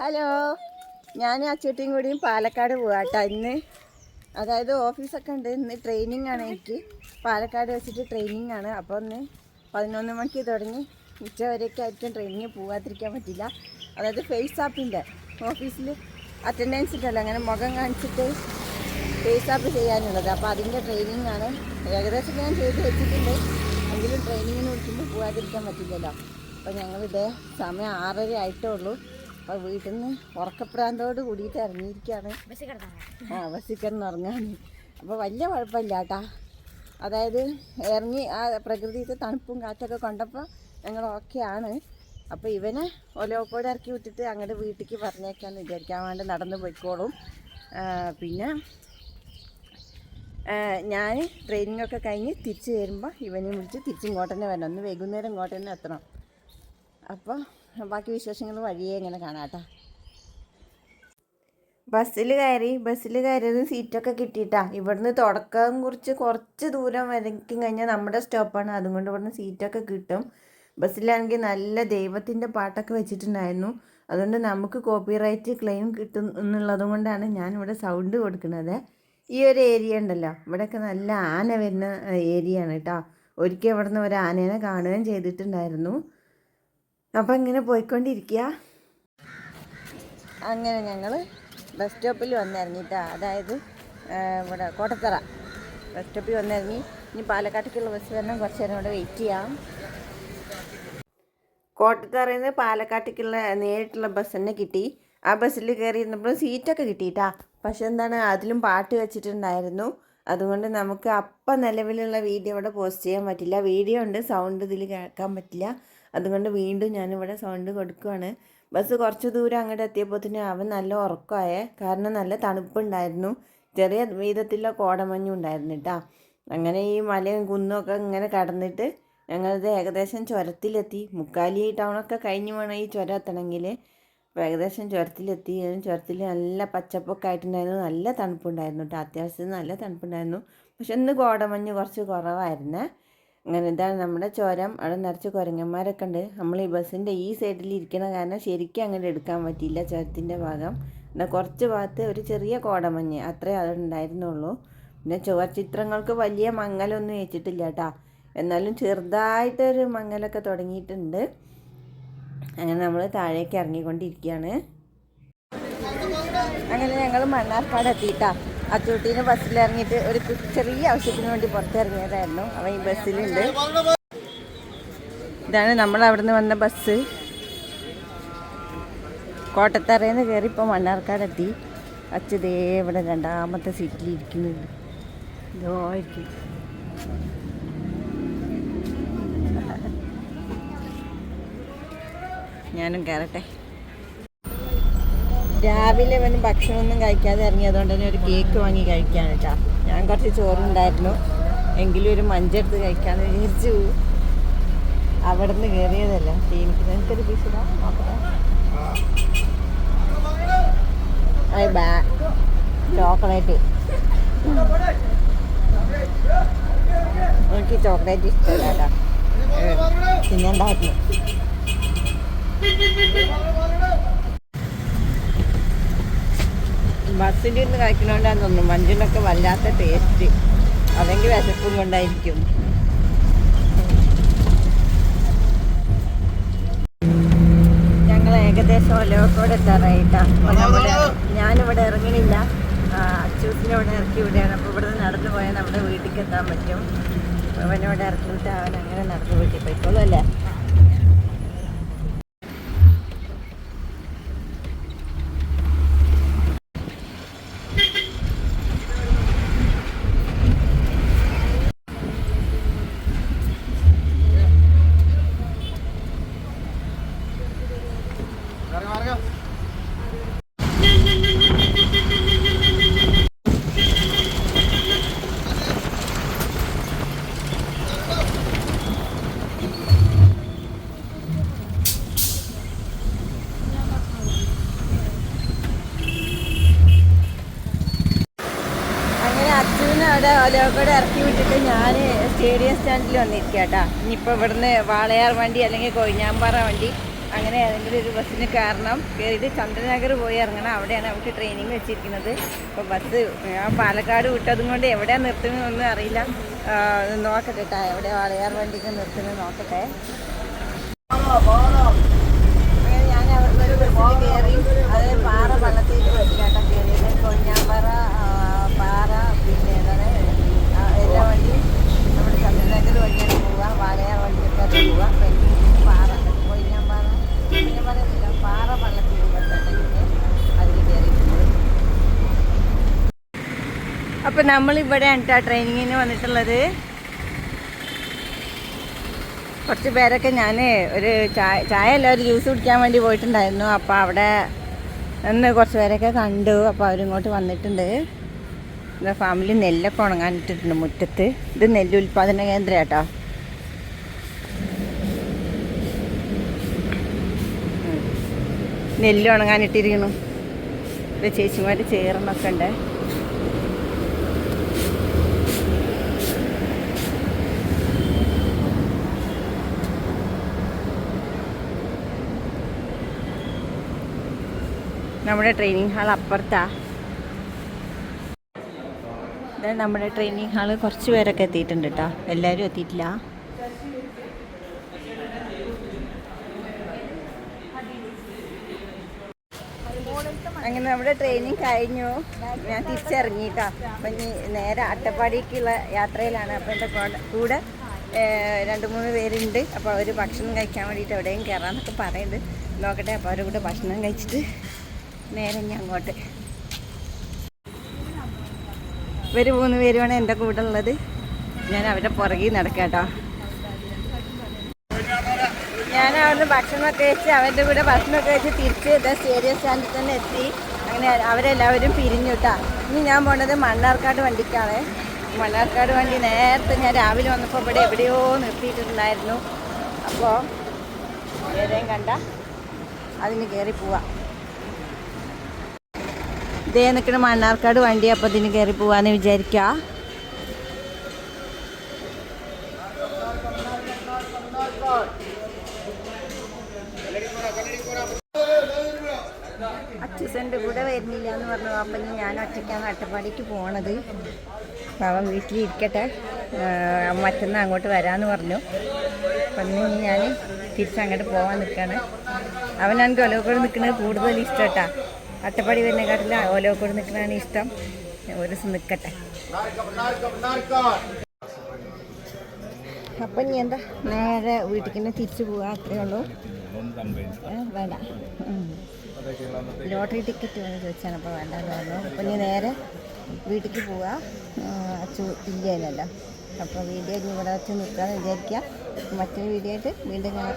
Hello. ഞാൻ അച്ചൂട്ടിയും കൂടിയും പാലക്കാട് പോവാട്ടോ ഇന്ന്. അതായത് ഓഫീസൊക്കെ ഉണ്ട്. ഇന്ന് ട്രെയിനിങ് ആണ് എനിക്ക്. പാലക്കാട് വെച്ചിട്ട് ട്രെയിനിങ് ആണ്. അപ്പോൾ ഒന്ന് പതിനൊന്ന് മണിക്ക് തുടങ്ങി. ഉച്ച വരെയൊക്കെ ആയിരിക്കും ട്രെയിനിങ് പോകാതിരിക്കാൻ പറ്റില്ല. അതായത് ഫേസ് ആപ്പിന്റെ ഓഫീസിൽ അറ്റൻഡൻസ് ഉണ്ടല്ലോ. അങ്ങനെ മുഖം കാണിച്ചിട്ട് ഫേസ് ആപ്പ് ചെയ്യാനുള്ളത്. അപ്പോൾ അതിന്റെ ട്രെയിനിങ് ആണ്. ഏകദേശം ഞാൻ ചെയ്ത് വെച്ചിട്ടുണ്ട്. എങ്കിലും ട്രെയിനിങ്ങിന് വിളിക്കുമ്പോൾ പോകാതിരിക്കാൻ പറ്റില്ലല്ലോ. അപ്പോൾ ഞങ്ങളിതേ സമയം ആറര ആയിട്ടേ ഉള്ളൂ അപ്പോൾ വീട്ടിൽ നിന്ന് ഉറക്കപ്രാന്തോട് കൂടിയിട്ട് ഇറങ്ങിയിരിക്കുകയാണ്. ആ ബസ്സിൽ കിടന്ന് ഉറങ്ങാൻ അപ്പോൾ വലിയ കുഴപ്പമില്ല കേട്ടാ അതായത് ഇറങ്ങി ആ പ്രകൃതിയിലെ തണുപ്പും കാറ്റൊക്കെ കൊണ്ടപ്പോൾ ഞങ്ങൾ ഓക്കെ ആണ്. അപ്പോൾ ഇവനെ ഒലോക്കോട് ഇറക്കി വിട്ടിട്ട് അങ്ങോട്ട് വീട്ടിലേക്ക് പറഞ്ഞേക്കാന്ന് വിചാരിക്കാൻ വേണ്ടി നടന്ന് പോയിക്കോളും. പിന്നെ ഞാൻ ട്രെയിനിങ്ങൊക്കെ കഴിഞ്ഞ് തിരിച്ച് വരുമ്പോൾ ഇവനെയും വിളിച്ച് തിരിച്ചിങ്ങോട്ട് തന്നെ വരണം. ഒന്ന് വൈകുന്നേരം ഇങ്ങോട്ട് തന്നെ എത്തണം. അപ്പോൾ ബാക്കി വിശേഷങ്ങൾ വഴിയേ ഇങ്ങനെ കാണാം കേട്ടോ ബസ്സിൽ കയറി ബസ്സിൽ കയറിയത് സീറ്റൊക്കെ കിട്ടിയിട്ടാ. ഇവിടുന്ന് തുടക്കം കുറിച്ച് കുറച്ച് ദൂരം വരയ്ക്കും കഴിഞ്ഞാൽ നമ്മുടെ സ്റ്റോപ്പാണ്. അതുകൊണ്ട് ഇവിടുന്ന് സീറ്റൊക്കെ കിട്ടും. ബസ്സിലാണെങ്കിൽ നല്ല ദൈവത്തിന്റെ പാട്ടൊക്കെ വെച്ചിട്ടുണ്ടായിരുന്നു. അതുകൊണ്ട് നമുക്ക് കോപ്പിറൈറ്റ് ക്ലെയിം കിട്ടും എന്നുള്ളത് കൊണ്ടാണ് ഞാനിവിടെ സൗണ്ട് കൊടുക്കുന്നത്. ഈ ഒരു ഏരിയ ഉണ്ടല്ലോ. ഇവിടെയൊക്കെ നല്ല ആന വരുന്ന ഏരിയ ആണ് കേട്ടോ. ഒരിക്കൽ ഇവിടുന്ന് ഒരു ആനേനെ കാണുകയും ചെയ്തിട്ടുണ്ടായിരുന്നു. അപ്പം ഇങ്ങനെ പോയിക്കൊണ്ടിരിക്കുക അങ്ങനെ ഞങ്ങൾ ബസ് സ്റ്റോപ്പിൽ വന്നിറങ്ങിയിട്ടാണ് അതായത് ഇവിടെ കോട്ടത്തറ ബസ് സ്റ്റോപ്പിൽ വന്നിറങ്ങി. ഇനി പാലക്കാട്ടേക്കുള്ള ബസ് വരണം. കുറച്ച് നേരം ഇവിടെ വെയിറ്റ് ചെയ്യാം. കോട്ടത്തറയിൽ നിന്ന് പാലക്കാട്ടേക്കുള്ള നേരിട്ടുള്ള ബസ് തന്നെ കിട്ടി. ആ ബസ്സിൽ കയറി ഇരുന്നപ്പോൾ സീറ്റൊക്കെ കിട്ടിയിട്ടാ പക്ഷെ എന്താണ് അതിലും പാട്ട് വെച്ചിട്ടുണ്ടായിരുന്നു. അതുകൊണ്ട് നമുക്ക് അപ്പം നിലവിലുള്ള വീഡിയോ ഇവിടെ പോസ്റ്റ് ചെയ്യാൻ പറ്റില്ല. വീഡിയോ ഉണ്ട് സൗണ്ട് ഇതിൽ കേൾക്കാൻ പറ്റില്ല. അതുകൊണ്ട് വീണ്ടും ഞാനിവിടെ സൗണ്ട് കൊടുക്കുകയാണ് ബസ് കുറച്ച് ദൂരം അങ്ങോട്ട് എത്തിയപ്പോൾ തന്നെ അവൻ നല്ല ഉറക്കമായേ. കാരണം നല്ല തണുപ്പുണ്ടായിരുന്നു. ചെറിയ വീതത്തിലുള്ള കോടമഞ്ഞും ഉണ്ടായിരുന്നു കേട്ടോ. അങ്ങനെ ഈ മലയും കുന്നും ഒക്കെ ഇങ്ങനെ കടന്നിട്ട് ഞങ്ങളിത് ഏകദേശം ചുരത്തിലെത്തി. മുക്കാലി ടൗണൊക്കെ കഴിഞ്ഞ് വേണം ഈ ചുരം എത്തണമെങ്കിൽ. അപ്പോൾ ഏകദേശം ചുരത്തിലെത്തി. ചുരത്തിൽ നല്ല പച്ചപ്പൊക്കെ ആയിട്ടുണ്ടായിരുന്നു. നല്ല തണുപ്പുണ്ടായിരുന്നു കേട്ടോ. അത്യാവശ്യം നല്ല തണുപ്പുണ്ടായിരുന്നു. പക്ഷെ ഇന്ന് കോടമഞ്ഞ് കുറച്ച് കുറവായിരുന്നേ. അങ്ങനെ ഇതാണ് നമ്മുടെ ചോരം അവിടെ നിറച്ച് കുരങ്ങന്മാരൊക്കെ ഉണ്ട്. നമ്മൾ ഈ ബസ്സിന്റെ ഈ സൈഡിൽ ഇരിക്കണ കാരണം ശരിക്കും അങ്ങനെ എടുക്കാൻ പറ്റിയില്ല ചുരത്തിന്റെ ഭാഗം. എന്നാൽ കുറച്ച് ഭാഗത്ത് ഒരു ചെറിയ കോടമഞ്ഞ് അത്രേ അത് ഉണ്ടായിരുന്നുള്ളൂ. പിന്നെ ചുവർച്ചിത്രങ്ങൾക്ക് വലിയ മങ്ങലൊന്നും വെച്ചിട്ടില്ല കേട്ടോ. എന്നാലും ചെറുതായിട്ടൊരു മങ്ങലൊക്കെ തുടങ്ങിയിട്ടുണ്ട്. അങ്ങനെ നമ്മൾ താഴേക്ക് ഇറങ്ങിക്കൊണ്ടിരിക്കുകയാണ്. അങ്ങനെ ഞങ്ങൾ മണ്ണാർക്കാട് എത്തിയിട്ടാ. അച്ചൂട്ടീനെ ബസ്സിൽ ഇറങ്ങിയിട്ട് ഒരു ചെറിയ ആവശ്യത്തിന് വേണ്ടി പുറത്തിറങ്ങിയതായിരുന്നു അവൻ ഈ ബസ്സിലുണ്ട് ഇതാണ് നമ്മൾ അവിടുന്ന് വന്ന ബസ് കോട്ടത്തറയിൽ കയറി ഇപ്പോൾ മണ്ണാർക്കാടെത്തി അച്ഛതേ ഇവിടെ രണ്ടാമത്തെ സീറ്റിൽ ഇരിക്കുന്നുണ്ട് ഇതോ ഞാനും കയറട്ടെ രാവിലെ അവന് ഭക്ഷണമൊന്നും കഴിക്കാതെ ഇറങ്ങിയതുകൊണ്ട് തന്നെ ഒരു കേക്ക് വാങ്ങി കഴിക്കാണ് കേട്ടോ ഞാൻ കുറച്ച് ചോറുണ്ടായിരുന്നു. എങ്കിലും ഒരു മഞ്ചെടുത്ത് കഴിക്കാന്ന് വിചാരിച്ചു. അവിടെ നിന്ന് കയറിയതല്ല എനിക്ക് നിനക്കൊരു പീസ് ചോക്ലേറ്റ്. എനിക്ക് ചോക്ലേറ്റ് ഇഷ്ടമല്ല കേട്ടോ തിന്നണ്ടായിരുന്നു ബസ്സിൽ ഇന്ന് കഴിക്കണോണ്ടാന്ന് തോന്നുന്നു. മഞ്ചിനൊക്കെ വല്ലാത്ത ടേസ്റ്റ് അതെങ്കിൽ വിശപ്പും കൊണ്ടായിരിക്കും ഞങ്ങൾ ഏകദേശം ഒലോക്കോട് എത്താറായിട്ടാ അപ്പോൾ നമ്മുടെ ഞാനിവിടെ ഇറങ്ങണില്ല. അച്ചൂസിനെ ഇവിടെ ഇറക്കി വിടുകയാണ്. അപ്പോൾ ഇവിടെ നിന്ന് നടന്നു പോയാൽ നമ്മുടെ വീട്ടിലേക്ക് എത്താൻ പറ്റും. അവനോട് ഇറക്കിയിട്ട് അവൻ അങ്ങനെ നടന്നു വീട്ടിൽ പോയിക്കോളൂ അല്ലേ അങ്ങനെ അച്ഛനെ അവിടെ ഒലോക്കോട് ഇറക്കി വിട്ടിട്ട് ഞാൻ സ്റ്റേഡിയം സ്റ്റാൻഡിൽ വന്നിരിക്കുക കേട്ടോ ഇനിയിപ്പോൾ ഇവിടുന്ന് വാളയാർ വണ്ടി അല്ലെങ്കിൽ കൊഴിഞ്ഞാമ്പാറ വണ്ടി അങ്ങനെ ഏതെങ്കിലും ഒരു ബസ്സിന് കാരണം കയറിയിട്ട് ചന്ദ്രനഗർ പോയി ഇറങ്ങണം അവിടെയാണ് നമുക്ക് ട്രെയിനിങ് വെച്ചിരിക്കുന്നത് അപ്പോൾ ബസ് പാലക്കാട് വിട്ടതും കൊണ്ട് എവിടെയാണ് നിർത്തുന്നതെന്നൊന്നും അറിയില്ല നോക്കട്ടെ കേട്ടോ എവിടെ വാളയാർ വണ്ടിക്ക് നിർത്തുന്നത് നോക്കട്ടെ ഞാൻ അവിടുന്ന് ഒരു ബസ്സിൽ കയറി കയറിയത് കൊഞ്ഞാമ്പാറ ആ, പാറ പിന്നെ എന്താണ് എല്ലാ വണ്ടിയും നമ്മുടെ ചന്ദ്രനഗർ വഴിയാണ് പോവുക വാലയാർ വണ്ടിയൊക്കെ അത് പോവുക അപ്പം എനിക്ക് പാറ കൊഞ്ഞാമ്പാറ കൊഞ്ഞാമ്പാറ എന്നില്ല പാറ വള്ളത്തിൽ ബസ്സുണ്ടെങ്കിൽ അതിൽ കയറിയിട്ടുണ്ട് അപ്പം നമ്മളിവിടെയാണ് കേട്ടോ ട്രെയിനിങ്ങിന് വന്നിട്ടുള്ളത്. കുറച്ച് പേരൊക്കെ ഞാൻ ഒരു ചായ ചായ അല്ല ഒരു ജ്യൂസ് കുടിക്കാൻ വേണ്ടി പോയിട്ടുണ്ടായിരുന്നു. അപ്പോൾ അവിടെ നിന്ന് കുറച്ച് പേരൊക്കെ കണ്ടു. അപ്പോൾ അവരിങ്ങോട്ട് വന്നിട്ടുണ്ട്. എന്താ ഫാമിലി നെല്ലൊക്കെ ഉണങ്ങാനിട്ടിട്ടുണ്ട് മുറ്റത്ത്. ഇത് നെല്ല് ഉൽപ്പാദന കേന്ദ്രം കേട്ടോ നെല്ല് ഉണങ്ങാനിട്ടിരിക്കണം ചേച്ചിമാർ ചേർന്നൊക്കെ ഉണ്ട്. നമ്മുടെ ട്രെയിനിങ് ഹാൾ അപ്പുറത്താ. ഇത് നമ്മുടെ ട്രെയിനിങ് ഹാൾ കുറച്ച് പേരൊക്കെ എത്തിയിട്ടുണ്ട് കേട്ടോ എല്ലാവരും എത്തിയിട്ടില്ല. അങ്ങനെ നമ്മുടെ ട്രെയിനിങ് കഴിഞ്ഞു. ഞാൻ തിരിച്ചിറങ്ങിയിട്ടാ അപ്പം ഇനി നേരെ അട്ടപ്പാടിക്കുള്ള യാത്രയിലാണ്. അപ്പം എന്റെ കൂടെ- രണ്ട് മൂന്ന് പേരുണ്ട്. അപ്പോൾ അവർ ഭക്ഷണം കഴിക്കാൻ വേണ്ടിയിട്ട് എവിടെയും കയറാമെന്നൊക്കെ പറയുന്നുണ്ട്. നോക്കട്ടെ അപ്പോൾ അവരുടെ കൂടെ ഭക്ഷണം കഴിച്ചിട്ട് നേരെ ഞാൻ അങ്ങോട്ട്. ഇവർ മൂന്ന് പേരുമാണ് എന്റെ കൂടെ ഉള്ളത്. ഞാൻ അവരുടെ പുറകിൽ നടക്കാട്ടോ. ഞാൻ അവിടുന്ന് ഭക്ഷണമൊക്കെ വെച്ച് അവരുടെ കൂടെ ഭക്ഷണമൊക്കെ വെച്ച് തിരിച്ച് ഇതാ സ്റ്റേഡിയം സ്റ്റാൻഡിൽ തന്നെ എത്തി. അങ്ങനെ അവരെല്ലാവരും പിരിഞ്ഞു കേട്ടോ ഇനി ഞാൻ പോണത് മണ്ണാർക്കാട് വണ്ടിക്കാണ്. മണ്ണാർക്കാട് വണ്ടി നേരത്തെ ഞാൻ രാവിലെ വന്നപ്പോൾ ഇവിടെ എവിടെയോ നിർത്തിയിട്ടുണ്ടായിരുന്നു. അപ്പോൾ ഏതെങ്കിലും കണ്ട അതിന് കയറി പോവാം. ഇതേ നിൽക്കുന്ന മണ്ണാർക്കാട് വണ്ടി അപ്പം ഇതിന് കയറി പോവാന്ന് വിചാരിക്കുക അച്ഛന്റെ കൂടെ വരുന്നില്ല എന്ന് പറഞ്ഞു. അപ്പം ഞാൻ ഒറ്റയ്ക്കാണ് അട്ടപ്പാടിക്ക് പോണത്. അവൻ വീട്ടിലിരിക്കട്ടെ. മറ്റന്ന് അങ്ങോട്ട് വരാമെന്ന് പറഞ്ഞു. അപ്പം ഇനി ഞാൻ തിരിച്ചങ്ങോട്ട് പോകാൻ നിൽക്കുകയാണ് അവനാണെങ്കിൽ ഒലോക്കോട് നിൽക്കുന്നത് കൂടുതൽ ഇഷ്ടം കേട്ടാ അട്ടപ്പാടി വരുന്നതിനെക്കാട്ടില്ല ഓലോക്കോട് നിൽക്കുന്നതാണ് ഇഷ്ടം. ഒരു ദിവസം നിൽക്കട്ടെ. അപ്പം ഇനി എന്താ? നേരെ വീട്ടിൽ തന്നെ തിരിച്ചു പോകാം അത്രയേ ഉള്ളൂ. വേണ്ട. ലോട്ടറി ടിക്കറ്റ് വേണം ചോദിച്ചാണ് അപ്പോൾ വേണ്ടെന്ന് പറഞ്ഞു. അപ്പം ഇനി നേരെ വീട്ടിലേക്ക് പോവാ അച്ചു ഇല്ലല്ലോ അപ്പോൾ വീഡിയോ ഇവിടെ വെച്ച് നിൽക്കാമെന്ന് വിചാരിക്കുക. മറ്റൊരു വീഡിയോ ആയിട്ട് വീണ്ടും കാണാം.